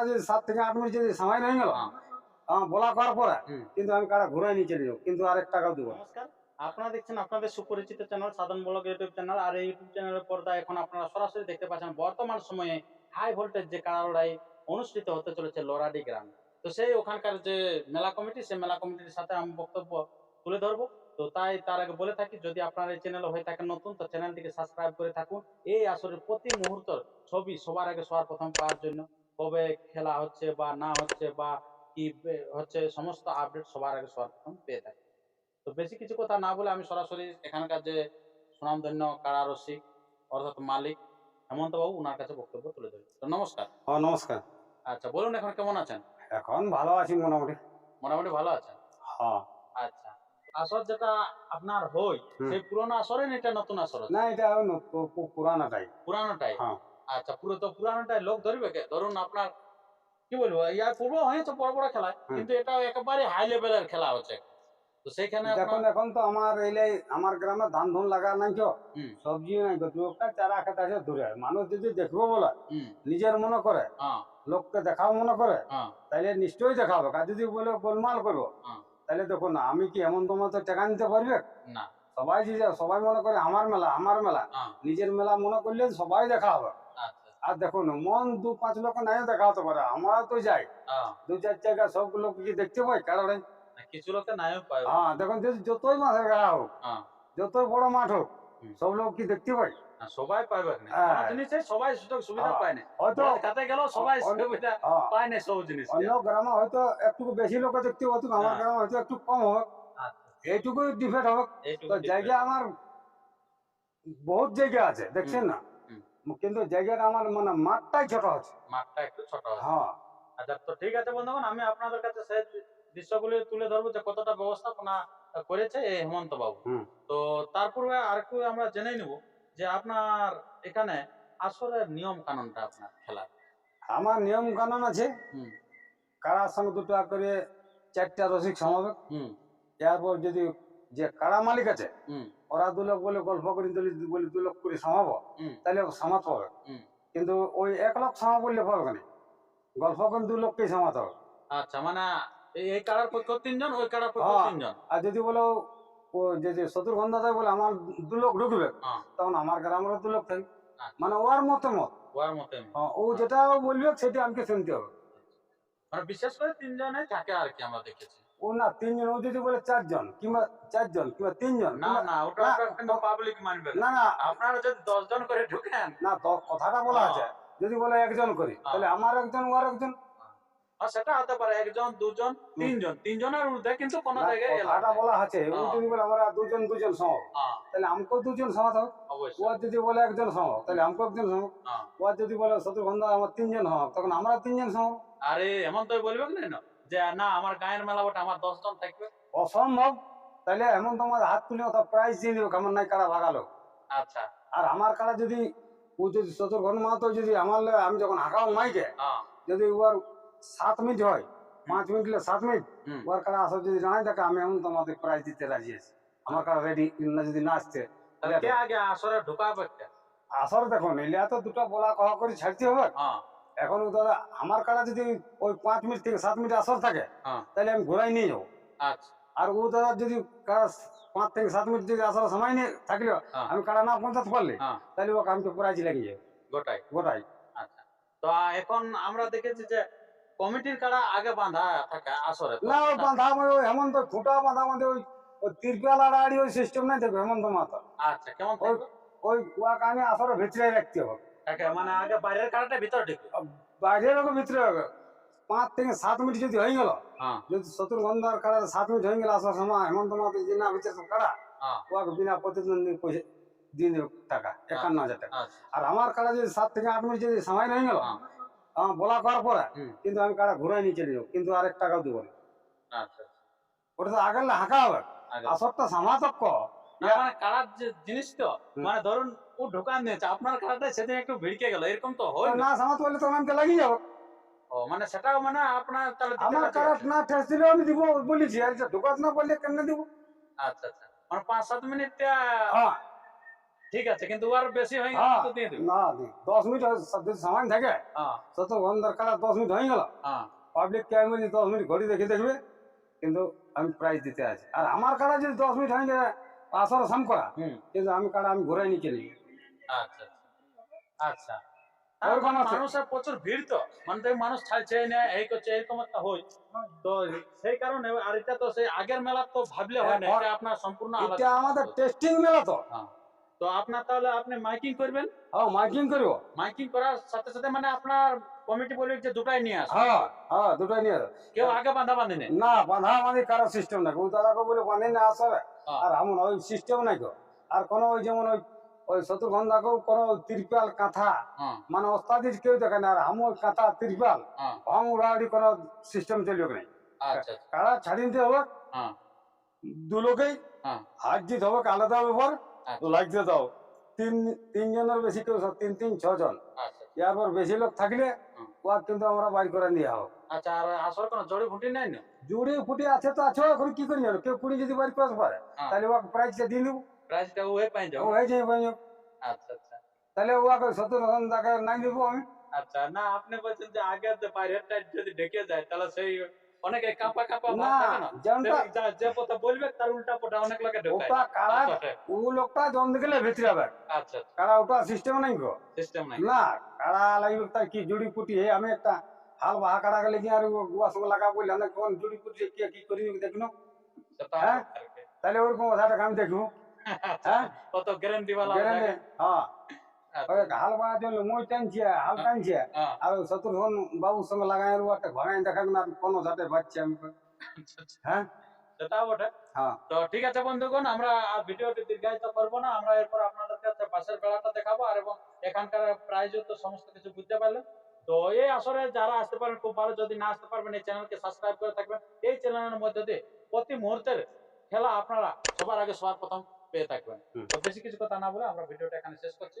কাড়া যদি সাত থেকে আট মিনিট যদি সময় হয়ে গেল হ্যাঁ। বলা করার পরে কিন্তু আমি কাড়া ঘুরাই নিয়ে চলে যাব কিন্তু আরেক টাকাও দিব। নমস্কার। আপনারা দেখছেন আপনাদের সুপরিচিত চ্যানেল সাধারণ ব্লগ ইউটিউব চ্যানেল আর এই ইউটিউব চ্যানেলের পর্দা এখন আপনারা সরাসরি দেখতে পাচ্ছেন বর্তমান সময়ে হাই ভোল্টেজ যে কাড়া লড়াই অনুষ্ঠিত হতে চলেছে লরাডি গ্রাম। তো সেই ওখানকার যে মেলা কমিটি সেই মেলা কমিটির সাথে আমি বক্তব্য তুলে ধরবো। তো তাই তার আগে বলে থাকি যদি আপনার এই চ্যানেল হয়ে থাকেন নতুন তো চ্যানেলটিকে সাবস্ক্রাইব করে থাকুন। এই আসরের প্রতি মুহূর্তের ছবি সবার আগে সবার প্রথম পাওয়ার জন্য। কবে খেলা হচ্ছে বা না হচ্ছে বা কি হচ্ছে সমস্ত আপডেট সবার আগে সবার প্রথম পেয়ে থাকে। তো বেশি কিছু কথা না বলে আমি সরাসরি এখানকার যে সুনামধন্য কারা রসিক অর্থাৎ মালিক হেমন্ত বাবু ওনার কাছে বক্তব্য তুলে ধরি। তো নমস্কার। হ্যাঁ নমস্কার। আচ্ছা বলুন এখন কেমন আছেন? এখন ভালো আছি মোটামুটি। মোটামুটি ভালো আছেন? হ্যাঁ। আচ্ছা আসর যেটা আপনার হই। সেই পুরোনো আসরে না এটা নতুন আসর? না এটা পুরানাটাই পুরানোটাই হ্যাঁ। আচ্ছা পুরো তো পুরানোটাই লোক ধরবে কে? ধরুন আপনার কি বলব ইয়ার পূর্ব হয়েছে বড় বড় খেলা। কিন্তু এটা একেবারে হাই লেভেলের খেলা হচ্ছে। তো সেইখানে দেখুন এখন তো আমার এলে আমার গ্রামে ধান ধুন লাগা নাই হুম। সবজি নাই কেউ দু একটা চারা খেত আছে দূরে। মানুষ যদি দেখব বলে নিজের মনে করে হ্যাঁ। লোককে দেখাও মনে করে হ্যাঁ। তাহলে নিশ্চয়ই দেখাবে। আর যদি বলে গোলমাল করব হ্যাঁ। তাহলে দেখুন না আমি কি এমন তোমার তো টাকা নিতে পারবে? না। সবাই যে সবাই মনে করে আমার মেলা আমার মেলা। নিজের মেলা মনে করলে সবাই দেখা হবে আর দেখুন মন দু পাঁচ লোক নাই দেখা হতে পারে আমরা তো যাই। হ্যাঁ। দু চার জায়গা সব লোক কি দেখতে পাই কারণ কিছু লোকে নাইও পায়। হ্যাঁ দেখুন যতই মাঠে গেলা হোক হ্যাঁ। যতই বড় মাঠ হোক সব লোক কি দেখতে পাই। সবাই হ্যাঁ। জিনিসে সবাই সুযোগ সুবিধা। পায় না। হয়তো গেল সবাই সুবিধা পায় না সব জিনিস। অন্য গ্রামে হয়তো একটু বেশি লোক দেখতে আমার হ্যাঁ। গ্রামে হয়তো একটু কম হবে এইটুকুই ডিফেক্ট হবে তো জায়গা আমার বহুত জায়গা আছে দেখছেন না? কিন্তু জায়গাটা আমার মানে মাঠটাই ছোট আছে। মাঠটা একটু ছোট হয় হ্যাঁ। আচ্ছা তো ঠিক আছে বন্ধুগণ আমি আপনাদের কাছে সেই দৃশ্যগুলি তুলে ধরবো যে কতটা ব্যবস্থাপনা করেছে এই হেমন্ত বাবু তো তার পূর্বে আরেকটু আমরা জেনে নিব যে আপনার এখানে আসরের নিয়ম কানুনটা আপনার খেলার। আমার নিয়ম কানুন আছে। হুম। কারার সঙ্গে দুটো করে চারটা রসিক সমাবেক হুম। এরপর যদি যে কারা মালিক আছে হুম। ওরা দু লোক বলে গল্প করে বলে দু লোক করে সমাবো। তাহলে সমাত হবে। কিন্তু ওই এক লোক সমা বললে পারবে না গল্প করে দু লোককেই সমাত হবে। আচ্ছা মানে এই- কারার পক্ষ তিনজন? ওই কারার পক্ষ হ্যাঁ। তিনজন? আর যদি বলো ও যে যে শত্রুঘ্ন দাদা বলে আমার দু লোক ঢুকবে হ্যাঁ। তখন আমার গ্রামেরও দু লোক থাকবে আচ্ছা। মানে ওর মতে মত। ওর মতে হ্যাঁ, ও যেটা বলবে সেটা আমাকে শুনতে হবে। মানে বিশেষ করে তিনজনে থাকে আর কি আমরা দেখেছি। ও না তিনজন ও যদি বলে চারজন কিংবা চারজন কিংবা তিনজন না না ওটা আপনার কিন্তু পাবলিক মানবে না। না না। আপনারা যদি দশ জন করে ঢুকেন না কথাটা বলা হ্যাঁ। আছে যদি বলে একজন করি হ্যাঁ। তাহলে আমার একজন ওর একজন। আর সেটা হতে পারে একজন দুজন তিনজন। তিনজনের ঊর্ধ্বে কিন্তু কোনো জায়গায় এলাও বলা আছে। ও হ্যাঁ। যদি বলে আমরা দুজন দুজন সমাব হ্যাঁ, তাহলে আমাকেও দুজন সমাত হবে ও যদি বলে একজন সমাব তাহলে আমাকেও একজন সমাব হ্যাঁ। ও যদি বলে শত্রুঘ্ন আমার তিনজন তখন আমরা তিনজন সমাব আরে এমন তো বলবে না না। যে না আমার গায়ের মেলা বটে আমার দশ জন থাকবে। অসম্ভব। তাহলে এমন তোমার হাত তুলে ওটা প্রাইজ দিয়ে দিবে কেমন নাই কারা ভাগালো। আচ্ছা। আর আমার কারা যদি ও যদি শত্রুঘ্ন মাহাতো যদি আমার আমি যখন হাঁকাও মাইকে হ্যাঁ। যদি ওর সাত মিনিট হয় পাঁচ মিনিট সাত মিনিট ওর কারা আসো যদি জানাই থাকে আমি এমন তোমাদের প্রাইজ দিতে রাজি আছি। আমার কারা রেডি যদি না আসছে তাহলে কে আগে আসরে ঢুকাবে? আসর দেখুন এলে তো দুটো বলা কহা করে ছাড়তে হবে। হ্যাঁ। এখন ও দাদা আমার কারা যদি ওই পাঁচ মিনিট থেকে সাত মিনিট আসর থাকে হ্যাঁ। তাহলে আমি ঘোরাই নিয়ে যাব। আচ্ছা। আর ও দাদা যদি পাঁচ থেকে সাত মিনিট যদি আসার সময় নিয়ে থাকলে হ্যাঁ। আমি কারা না পৌঁছাতে পারলে হ্যাঁ। তাহলে ওকে আমি তো প্রাইজ লেগে যাবে। গোটাই? গোটাই। আচ্ছা। তো এখন আমরা দেখেছি যে কমিটির কারা আগে বাঁধা থাকে আসরে না ওই বাঁধা মানে ওই হেমন্ত খুঁটা বাঁধা মধ্যে ওই ওই তিরপাল আড়াআড়ি ওই সিস্টেম নাই দেখবে হেমন্ত মাথা আচ্ছা কেমন ওই ওই কুয়াকে আমি আসরে ভেতরে রাখতে হবে। মানে আগে বাইরের কারাটা ভিতরে ঢুকবে। বাইরের ওকে ভিতরে হবে। পাঁচ থেকে সাত মিনিট যদি হয়ে গেল হ্যাঁ। যদি শত্রুগন্ধার কাড়া সাত মিনিট গেল আসার সময় হেমন্ত মাথা যদি না ভিতরে সব কাড়া ওকে বিনা প্রতিদ্বন্দ্বী পয়সা দিয়ে দেবে টাকা একান্ন হাজার টাকা। আচ্ছা। আর আমার যদি সাত থেকে আট মিনিট যদি সময় হয়ে গেল হ্যাঁ। আমার বলা করার পরে কিন্তু আমি কাড়া ঘুরাই নিয়ে চলে যাব কিন্তু আরেক টাকাও দেবো না। আচ্ছা ওটা তো আগের হাঁকা হবে। আসরটা সামাতক্য না, মানে কারার যে জিনিস তো মানে ধরুন ও ঢোকান দিয়েছে আপনার কারাটা সেদিন একটু ভিড়কে গেল এরকম তো হয় না সামাত বললে লাগিয়ে যাব। ও মানে সেটাও মানে আপনার তাহলে আমার রাজি কারা না ঠেস আমি দিব বলেছি আর ঢোকাত না বললে কেন দিব? আচ্ছা আচ্ছা। মানে পাঁচ সাত মিনিট হ্যাঁ। ঠিক আছে কিন্তু আর বেশি হয়ে গেলে হ্যাঁ। তো দিয়ে না দি- দশ মিনিট যদি সময় থাকে হ্যাঁ। দশ মিনিট হয়ে গেল। হ্যাঁ। পাবলিক কে আমি দশ মিনিট ঘড়ি দেখে দেখবে কিন্তু আমি প্রাইজ দিতে আছি। আর আমার কাটা যদি দশ মিনিট হয়ে যায় আসর সাম করা। কিন্তু আমি কাটা আমি ঘুরাই নিয়ে চলি আচ্ছা আচ্ছা? মানুষের প্রচুর ভিড় তো। মানে মানুষ এই করছে এরকম একটা হয়। তো সেই কারণে আর এটা তো সেই আগের মেলা তো ভাবলে হয় না এটা আপনার সম্পূর্ণ এটা আমাদের টেস্টিং মেলা তো। হ্যাঁ। তো আপনার তাহলে আপনি মাইকিং করবেন? হ্যাঁ মাইকিং করব? মাইকিং করার সাথে সাথে মানে আপনার কমিটি বলবে যে দুটাই নিয়ে আসো। হ্যাঁ হ্যাঁ দুটাই নিয়ে যাও। কেউ আগে বাঁধা বাঁধে নেই? না বাঁধা বাঁধি কারও সিস্টেম নাই। ওই দাদাকে বলে বাঁধে না আসবে হ্যাঁ। আর এমন ওই সিস্টেম নাই তো। আর কোনো ওই যেমন ওই ওই শত্রুঘন্ধাকেও কোনো তিরপাল কাঁথা হ্যাঁ। মানে ওস্তাদির কেউ দেখে না। আর আমি ওই কাঁথা তিরপাল হ্যাঁ। ভং উড়াউড়ি কোনো সিস্টেম চলবে না আচ্ছা কারা ছাড়ি দিতে হবে? হ্যাঁ। দু লোকেই। হ্যাঁ। হাত জিত হবে আলাদা ব্যাপার আচ্ছা। লাগতে দাও। তিন তিনজনের বেশি কেউ তিন তিন ছজন। আচ্ছা ইয়ার পর বেশি লোক থাকলে। ওয়ার কিন্তু আমরা বাইর করে নিয়ে হবে আচ্ছা আর আসল কোনো জড়ি ফুটি নাই না? জুড়ে ফুটে আছে তো আছে এখন কি করি জানো? কেউ কুড়ি যদি বাড়ি পাস পারে হ্যাঁ। তাহলে ওকে প্রাইজটা দিয়ে দেবো। প্রাইসটা ওয়ে পাই যাও হয়ে যাবে ভাই আচ্ছা আচ্ছা। তাহলে ওকে সত্তর রকম টাকা নাই দেবো আমি। আচ্ছা না আপনি বলছেন যে আগে যে টাইট যদি ঢেকে যায় তাহলে সেই অনেকে কাঁপা কাঁপা না যেমনটা যে কথা বলবে তার উল্টা পটা অনেক লোকে ওটা কারা? আচ্ছা ও লোকটা জম দেখলে ভিতরে হবে আচ্ছা কারা ওটা সিস্টেম নাই গো। সিস্টেম নাই। না কারা লাগবে তার কি জুড়ি পুটি? হে আমি একটা হাল বাহা কাটা গেলে কি আর গুয়া সঙ্গে লাগা বললাম না কোন জুড়ি পুটি কে কি করি দেখুন? হ্যাঁ? তাহলে ওরকম কথাটা আমি দেখব। হ্যাঁ? কত গ্যারান্টি वाला হ্যাঁ। আচ্ছা, ওই হাল বাহা জন্য মই টানছে হাল টানছে। হ্যাঁ, আর শত্রুঘ্ন বাবুর সঙ্গে লাগাই একটা ঘরাই দেখাবে না কোনো সাথে বাচ্চা আমি। আচ্ছা, আচ্ছা। হ্যাঁ? সেটা বটে। হ্যাঁ। তো ঠিক আছে বন্ধুগণ আমরা ভিডিওটি দীর্ঘায়িত করব না। আমরা এরপর আপনাদের কাছে পাশের বেড়াটা দেখাবো আর এবং এখানকার তো সমস্ত কিছু বুঝতে পারলেন। তো এই আসরে যারা আসতে পারেন খুব ভালো। যদি না আসতে পারবেন এই চ্যানেলকে সাবস্ক্রাইব করে থাকবেন। এই চ্যানেলের মধ্যে দিয়ে প্রতি মুহূর্তের খেলা আপনারা সবার আগে সবার প্রথম পেয়ে থাকবেন। তো বেশি কিছু কথা না বলে আমরা ভিডিওটা এখানে শেষ করছি।